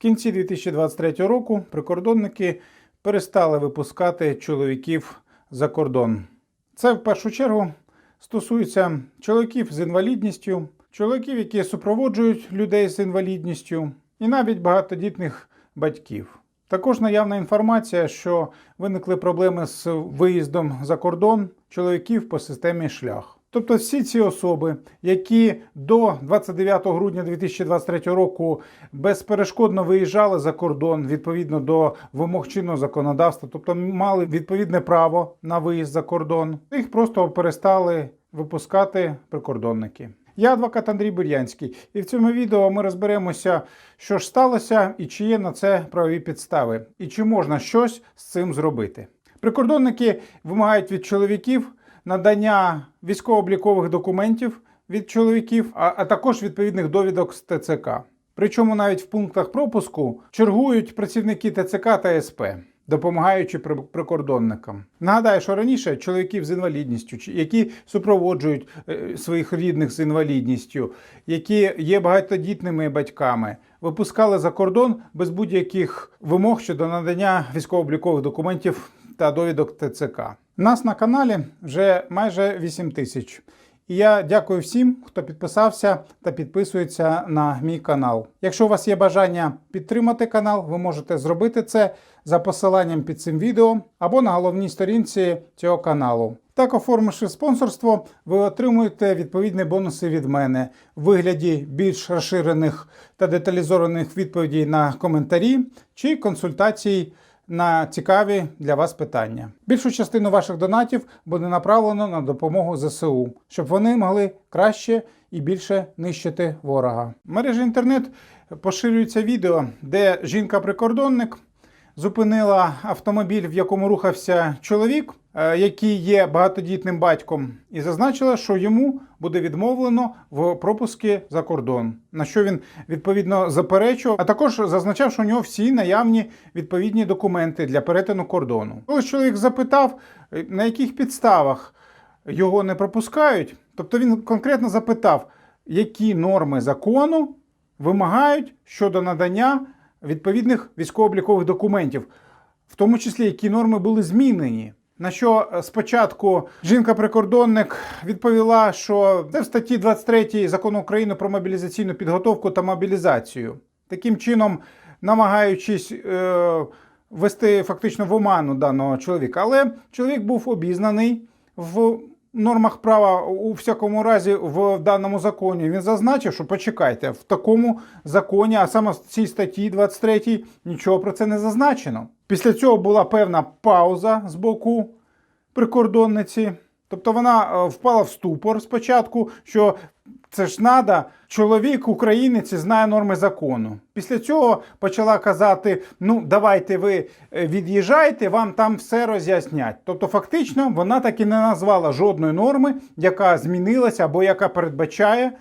кінці 2023 року прикордонники перестали випускати чоловіків за кордон. Це в першу чергу стосується чоловіків з інвалідністю, чоловіків, які супроводжують людей з інвалідністю, і навіть багатодітних батьків. Також наявна інформація, що виникли проблеми з виїздом за кордон чоловіків по системі шлях. Тобто всі ці особи, які до 29 грудня 2023 року безперешкодно виїжджали за кордон відповідно до вимог чинного законодавства, тобто мали відповідне право на виїзд за кордон, їх просто перестали випускати прикордонники. Я адвокат Андрій Бур'янський, і в цьому відео ми розберемося, що ж сталося і чи є на це правові підстави, і чи можна щось з цим зробити. Прикордонники вимагають від чоловіків надання військово-облікових документів від чоловіків, а, а також відповідних довідок з ТЦК. Причому навіть в пунктах пропуску чергують працівники ТЦК та СП, допомагаючи при- прикордонникам. Нагадаю, що раніше чоловіків з інвалідністю, які супроводжують е, своїх рідних з інвалідністю, які є багатодітними батьками, випускали за кордон без будь-яких вимог щодо надання військово-облікових документів та довідок ТЦК. Нас на каналі вже майже 8 тисяч. І я дякую всім, хто підписався та підписується на мій канал. Якщо у вас є бажання підтримати канал, ви можете зробити це за посиланням під цим відео або на головній сторінці цього каналу. Так, оформивши спонсорство, ви отримуєте відповідні бонуси від мене в вигляді більш розширених та деталізованих відповідей на коментарі чи консультацій на цікаві для вас питання. Більшу частину ваших донатів буде направлено на допомогу ЗСУ, щоб вони могли краще і більше нищити ворога. В мережі інтернет поширюється відео, де жінка-прикордонник зупинила автомобіль, в якому рухався чоловік, який є багатодітним батьком, і зазначила, що йому буде відмовлено в пропуску за кордон. На що він відповідно заперечував, а також зазначав, що у нього всі наявні відповідні документи для перетину кордону. Коли чоловік запитав, е, на яких підставах його не пропускають, тобто він конкретно запитав, які норми закону вимагають щодо надання відповідних військово-облікових документів, в тому числі які норми були змінені. На що е, спочатку жінка-прикордонник відповіла, що це в статті 23 закону України про мобілізаційну підготовку та мобілізацію. Таким чином, намагаючись е, вести фактично в оману даного чоловіка. Але чоловік був обізнаний в нормах права у всякому разі в даному законі. Він зазначив, що почекайте, в такому законі, а саме в цій статті 23, нічого про це не зазначено. Після цього була певна пауза з боку прикордонниці. Тобто вона е, впала в ступор спочатку, що це ж надо, чоловік українець і знає норми закону. Після цього почала казати: ну, давайте ви е, від'їжджайте, вам там все роз'яснять. Тобто, фактично, вона так і не назвала жодної норми, яка змінилася або яка передбачає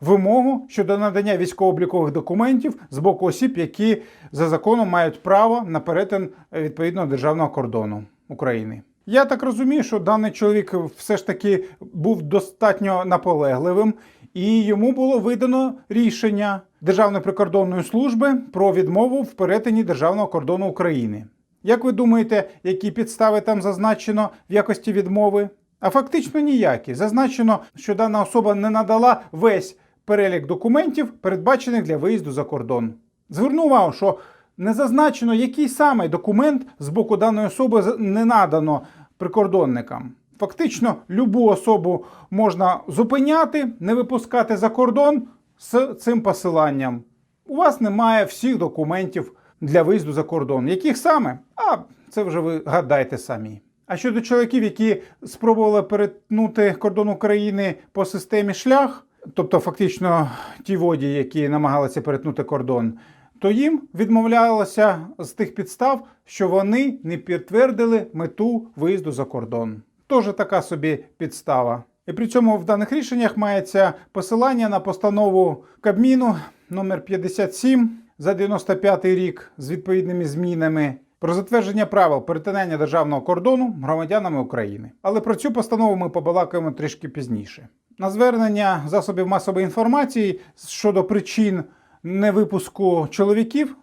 вимогу щодо надання військово-облікових документів з боку осіб, які за законом мають право на перетин е, відповідного державного кордону України. Я так розумію, що даний чоловік все ж таки був достатньо наполегливим, і йому було видано рішення Державної прикордонної служби про відмову в перетині державного кордону України. Як ви думаєте, які підстави там зазначено в якості відмови? А фактично ніякі. Зазначено, що дана особа не надала весь перелік документів, передбачених для виїзду за кордон. Зверну увагу, що не зазначено, який саме документ з боку даної особи не надано прикордонникам. Фактично, любу особу можна зупиняти, не випускати за кордон з цим посиланням. У вас немає всіх документів для виїзду за кордон. Яких саме? А це вже ви гадайте самі. А щодо чоловіків, які спробували перетнути кордон України по системі шлях, тобто фактично ті воді, які намагалися перетнути кордон, то їм відмовлялося з тих підстав, що вони не підтвердили мету виїзду за кордон. Тоже така собі підстава. І при цьому в даних рішеннях мається посилання на постанову Кабміну номер 57 за 95 рік з відповідними змінами про затвердження правил перетинання державного кордону громадянами України. Але про цю постанову ми побалакаємо трішки пізніше. На звернення засобів масової інформації щодо причин невипуску чоловіків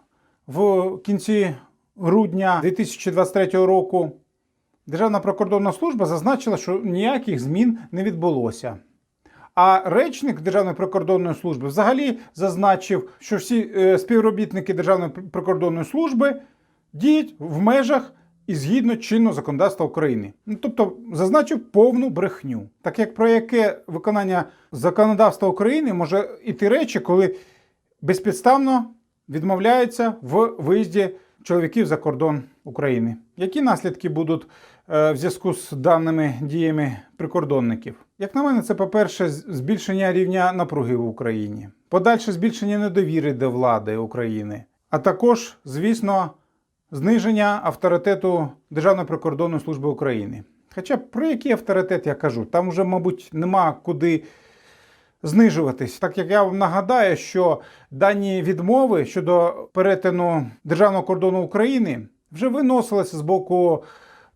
в кінці грудня 2023 року Державна прикордонна служба зазначила, що ніяких змін не відбулося. А речник Державної прикордонної служби взагалі зазначив, що всі е, співробітники Державної прикордонної служби діють в межах і згідно чинного законодавства України. Ну, тобто зазначив повну брехню. Так як про яке виконання законодавства України може іти речі, коли безпідставно відмовляються в виїзді чоловіків за кордон України. Які наслідки будуть в зв'язку з даними діями прикордонників? Як на мене, це, по-перше, збільшення рівня напруги в Україні, подальше збільшення недовіри до влади України, а також, звісно, зниження авторитету Державної прикордонної служби України. Хоча про який авторитет я кажу? Там вже, мабуть, нема куди знижуватись. Так як я вам нагадаю, що дані відмови щодо перетину державного кордону України вже виносилися з боку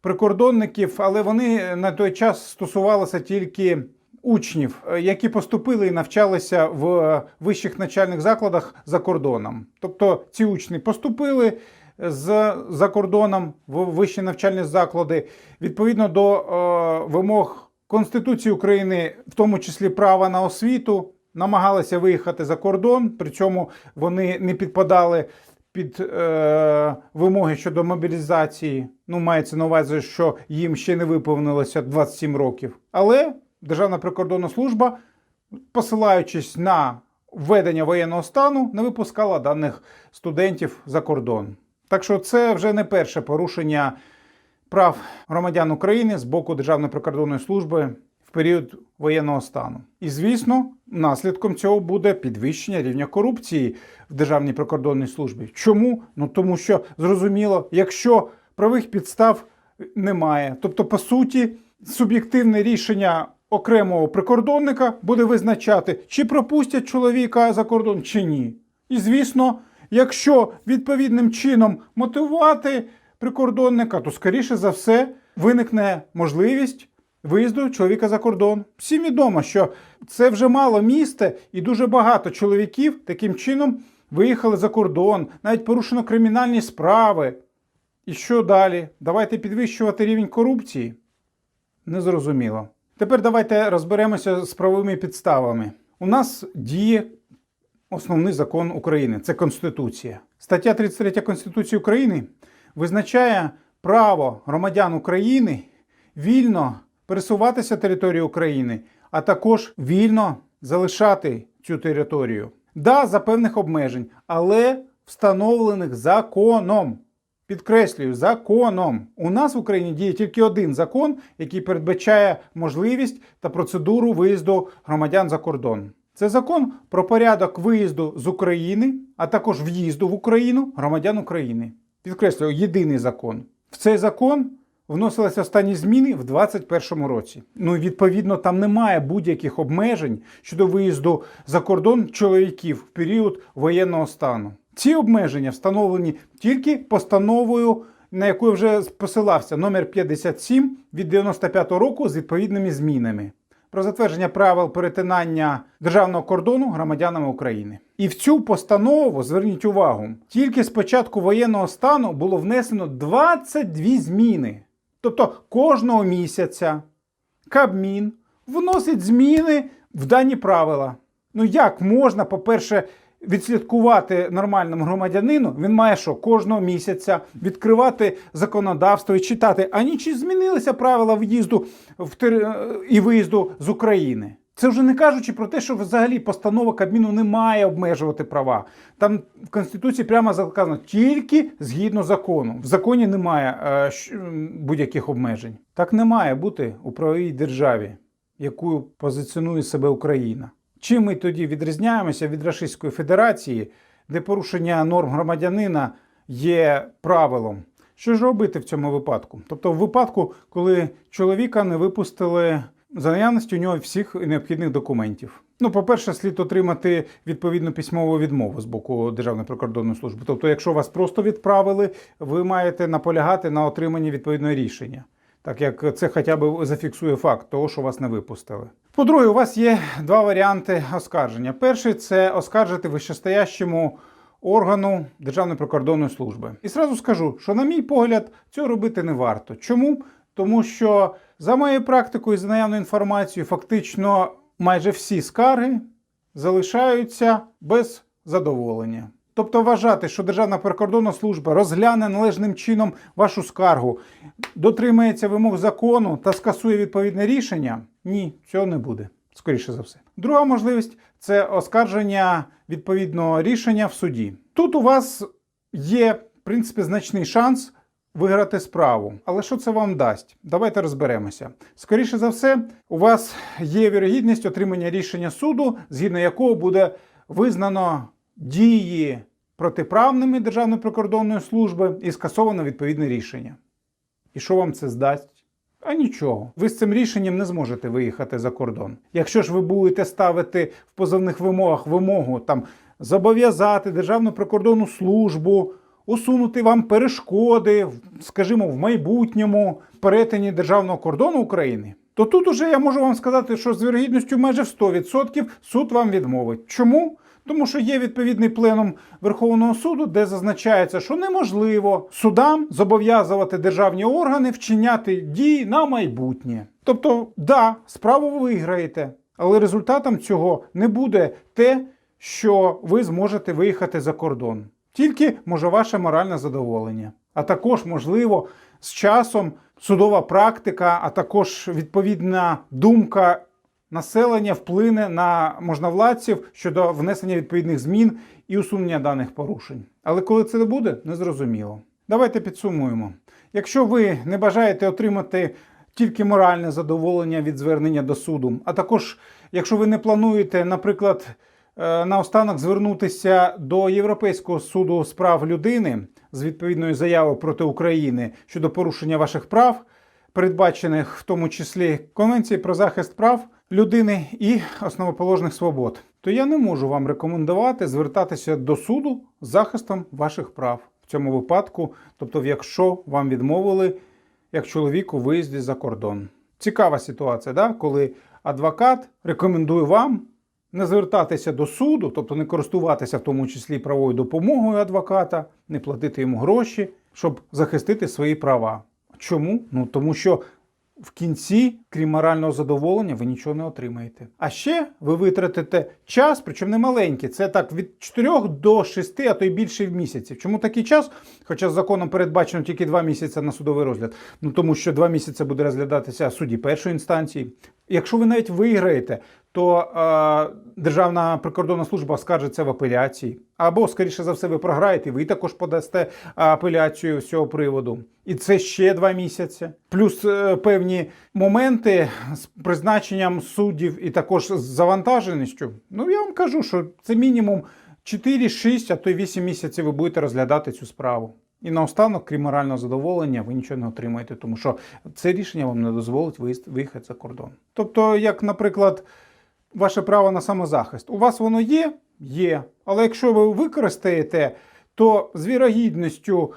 прикордонників, але вони на той час стосувалися тільки учнів, е, які поступили і навчалися в вищих навчальних закладах за кордоном. Тобто ці учні поступили з за кордоном в вищі навчальні заклади відповідно до е, вимог Конституції України, в тому числі права на освіту, намагалися виїхати за кордон, при цьому вони не підпадали під е, вимоги щодо мобілізації. Ну, мається на увазі, що їм ще не виповнилося 27 років. Але Державна прикордонна служба, посилаючись на введення воєнного стану, не випускала даних студентів за кордон. Так що це вже не перше порушення прав громадян України з боку Державної прикордонної служби в період воєнного стану. І звісно, наслідком цього буде підвищення рівня корупції в Державній прикордонній службі. Чому? Ну тому що зрозуміло, якщо правих підстав немає, тобто, по суті, суб'єктивне рішення окремого прикордонника буде визначати, чи пропустять чоловіка за кордон, чи ні. І звісно, якщо відповідним чином мотивувати прикордонника, то скоріше за все виникне можливість виїзду чоловіка за кордон. Всім відомо, що це вже мало місце, і дуже багато чоловіків таким чином виїхали за кордон, навіть порушено кримінальні справи. І що далі? Давайте підвищувати рівень корупції? Незрозуміло. Тепер давайте розберемося з правовими підставами. У нас діє основний закон України це Конституція. Стаття 33 Конституції України визначає право громадян України вільно пересуватися територією України, а також вільно залишати цю територію. Да, за певних обмежень, але встановлених законом. Підкреслюю, законом. У нас в Україні діє тільки один закон, який передбачає можливість та процедуру виїзду громадян за кордон. Це закон про порядок виїзду з України, а також в'їзду в Україну громадян України. Підкреслюю, єдиний закон. В цей закон вносилися останні зміни в 2021 році. Ну і відповідно там немає будь-яких обмежень щодо виїзду за кордон чоловіків в період воєнного стану. Ці обмеження встановлені тільки постановою, на яку вже посилався, номер 57 від 95 року з відповідними змінами про затвердження правил перетинання державного кордону громадянами України. І в цю постанову зверніть увагу, тільки з початку воєнного стану було внесено 22 зміни. Тобто кожного місяця Кабмін вносить зміни в дані правила. Ну як можна, по-перше, відслідкувати нормальному громадянину, він має що кожного місяця відкривати законодавство і читати, а ні чи змінилися правила в'їзду тери- і виїзду з України. Це вже не кажучи про те, що взагалі постанова Кабміну не має обмежувати права. Там в Конституції прямо заказано тільки згідно закону. В законі немає е, будь-яких обмежень. Так не має бути у правовій державі, яку позиціонує себе Україна. Чим ми тоді відрізняємося від Російської Федерації, де порушення норм громадянина є правилом? Що ж робити в цьому випадку? Тобто, в випадку, коли чоловіка не випустили за наявності у нього всіх необхідних документів. Ну, по-перше, слід отримати відповідну письмову відмову з боку Державної прикордонної служби. Тобто, якщо вас просто відправили, ви маєте наполягати на отриманні відповідного рішення, так як це хоча б зафіксує факт того, що вас не випустили. По-друге, у вас є два варіанти оскарження. Перший це оскаржити вищестоящому органу Державної прикордонної служби. І зразу скажу, що, на мій погляд, цього робити не варто. Чому? Тому що за моєю практикою за наявною інформацією, фактично майже всі скарги залишаються без задоволення. Тобто вважати, що Державна прикордонна служба розгляне належним чином вашу скаргу, дотримається вимог закону та скасує відповідне рішення, ні, цього не буде. Скоріше за все. Друга можливість це оскарження відповідного рішення в суді. Тут у вас є, в принципі, значний шанс виграти справу. Але що це вам дасть? Давайте розберемося. Скоріше за все, у вас є вірогідність отримання рішення суду, згідно якого буде визнано дії протиправними Державної прикордонної служби і скасовано відповідне рішення. І що вам це здасть? А нічого. Ви з цим рішенням не зможете виїхати за кордон. Якщо ж ви будете ставити в позовних вимогах вимогу там зобов'язати Державну прикордонну службу, усунути вам перешкоди, скажімо, в майбутньому перетині державного кордону України, то тут уже я можу вам сказати, що з вірогідністю майже в 100% суд вам відмовить. Чому? Тому що є відповідний пленум Верховного суду, де зазначається, що неможливо судам зобов'язувати державні органи вчиняти дії на майбутнє. Тобто, да, справу ви виграєте, але результатом цього не буде те, що ви зможете виїхати за кордон. Тільки може ваше моральне задоволення. А також, можливо, з часом судова практика, а також відповідна думка населення вплине на можновладців щодо внесення відповідних змін і усунення даних порушень. Але коли це не буде, незрозуміло. Давайте підсумуємо. Якщо ви не бажаєте отримати тільки моральне задоволення від звернення до суду, а також якщо ви не плануєте, наприклад, наостанок звернутися до Європейського суду з прав людини з відповідною заявою проти України щодо порушення ваших прав, передбачених в тому числі Конвенції про захист прав людини і основоположних свобод, то я не можу вам рекомендувати звертатися до суду з захистом ваших прав в цьому випадку, тобто, якщо вам відмовили як чоловіку виїзді за кордон. Цікава ситуація, да? коли адвокат рекомендує вам не звертатися до суду, тобто не користуватися в тому числі правовою допомогою адвоката, не платити йому гроші, щоб захистити свої права. Чому? Ну тому що в кінці, крім морального задоволення, ви нічого не отримаєте. А ще ви витратите час, причому не маленький, це так від 4 до 6, а то й більше в місяців. Чому такий час? Хоча законом передбачено тільки 2 місяці на судовий розгляд. Ну тому що 2 місяці буде розглядатися в суді першої інстанції. Якщо ви навіть виграєте, то е, Державна прикордонна служба скаржиться в апеляції. Або, скоріше за все, ви програєте, ви також подасте апеляцію з цього приводу. І це ще два місяці. Плюс е, певні моменти з призначенням суддів і також з завантаженістю. Ну, я вам кажу, що це мінімум 4, 6, а то й 8 місяців ви будете розглядати цю справу. І наостанок, крім морального задоволення, ви нічого не отримаєте, тому що це рішення вам не дозволить виїхати за кордон. Тобто, як, наприклад, ваше право на самозахист. У вас воно є? Є. Але якщо ви використаєте, то з вірогідністю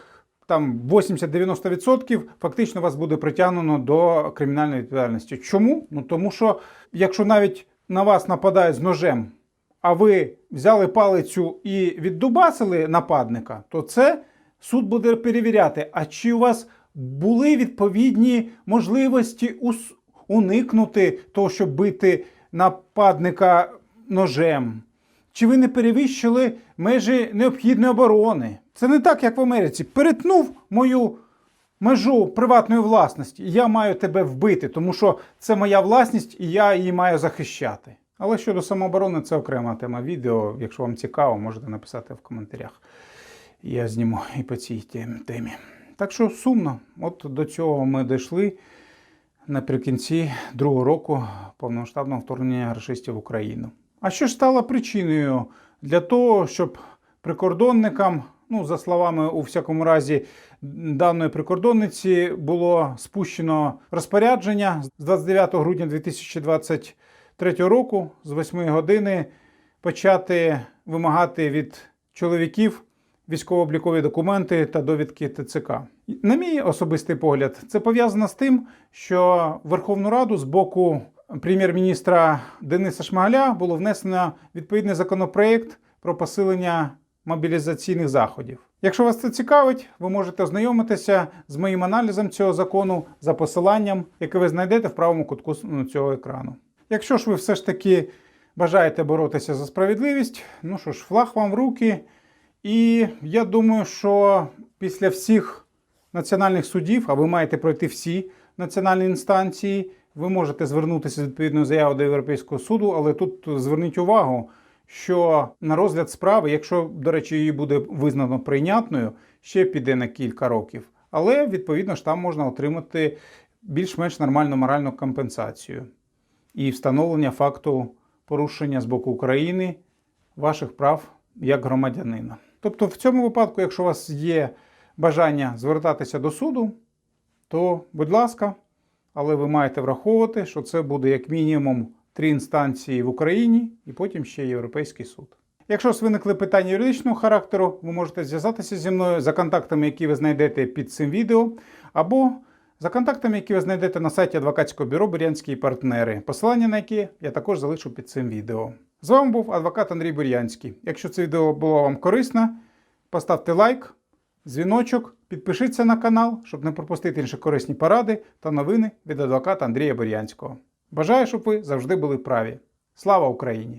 там 80-90% фактично вас буде притягнено до кримінальної відповідальності. Чому? Ну тому що якщо навіть на вас нападають з ножем, а ви взяли палицю і віддубасили нападника, то це суд буде перевіряти, а чи у вас були відповідні можливості уникнути того, щоб бити нападника ножем. Чи ви не перевищили межі необхідної оборони? Це не так, як в Америці. Перетнув мою межу приватної власності, я маю тебе вбити, тому що це моя власність і я її маю захищати. Але щодо самооборони, це окрема тема відео. Якщо вам цікаво, можете написати в коментарях. Я зніму і по цій темі. Так що сумно, от до цього ми дійшли наприкінці другого року повномасштабного вторгнення рашистів в Україну. А що ж стало причиною для того, щоб прикордонникам, ну за словами у всякому разі даної прикордонниці, було спущено розпорядження з 29 грудня 2023 року з 8 години почати вимагати від чоловіків військово-облікові документи та довідки ТЦК. На мій особистий погляд, це пов'язано з тим, що Верховну Раду з боку прем'єр-міністра Дениса Шмагаля було внесено відповідний законопроект про посилення мобілізаційних заходів. Якщо вас це цікавить, ви можете ознайомитися з моїм аналізом цього закону за посиланням, яке ви знайдете в правому кутку ну, цього екрану. Якщо ж ви все ж таки бажаєте боротися за справедливість, ну що ж, флаг вам в руки. І я думаю, що після всіх національних судів, а ви маєте пройти всі національні інстанції, ви можете звернутися з відповідною заявою до Європейського суду, але тут зверніть увагу, що на розгляд справи, якщо, до речі, її буде визнано прийнятною, ще піде на кілька років. Але відповідно ж там можна отримати більш-менш нормальну моральну компенсацію і встановлення факту порушення з боку України ваших прав як громадянина. Тобто, в цьому випадку, якщо у вас є бажання звертатися до суду, то будь ласка, але ви маєте враховувати, що це буде як мінімум три інстанції в Україні і потім ще Європейський суд. Якщо у вас виникли питання юридичного характеру, ви можете зв'язатися зі мною за контактами, які ви знайдете під цим відео, або за контактами, які ви знайдете на сайті адвокатського бюро Бурянські партнери, посилання на які я також залишу під цим відео. З вами був адвокат Андрій Бурянський. Якщо це відео було вам корисно, поставте лайк, дзвіночок, підпишіться на канал, щоб не пропустити інші корисні поради та новини від адвоката Андрія Бурянського. Бажаю, щоб ви завжди були праві. Слава Україні!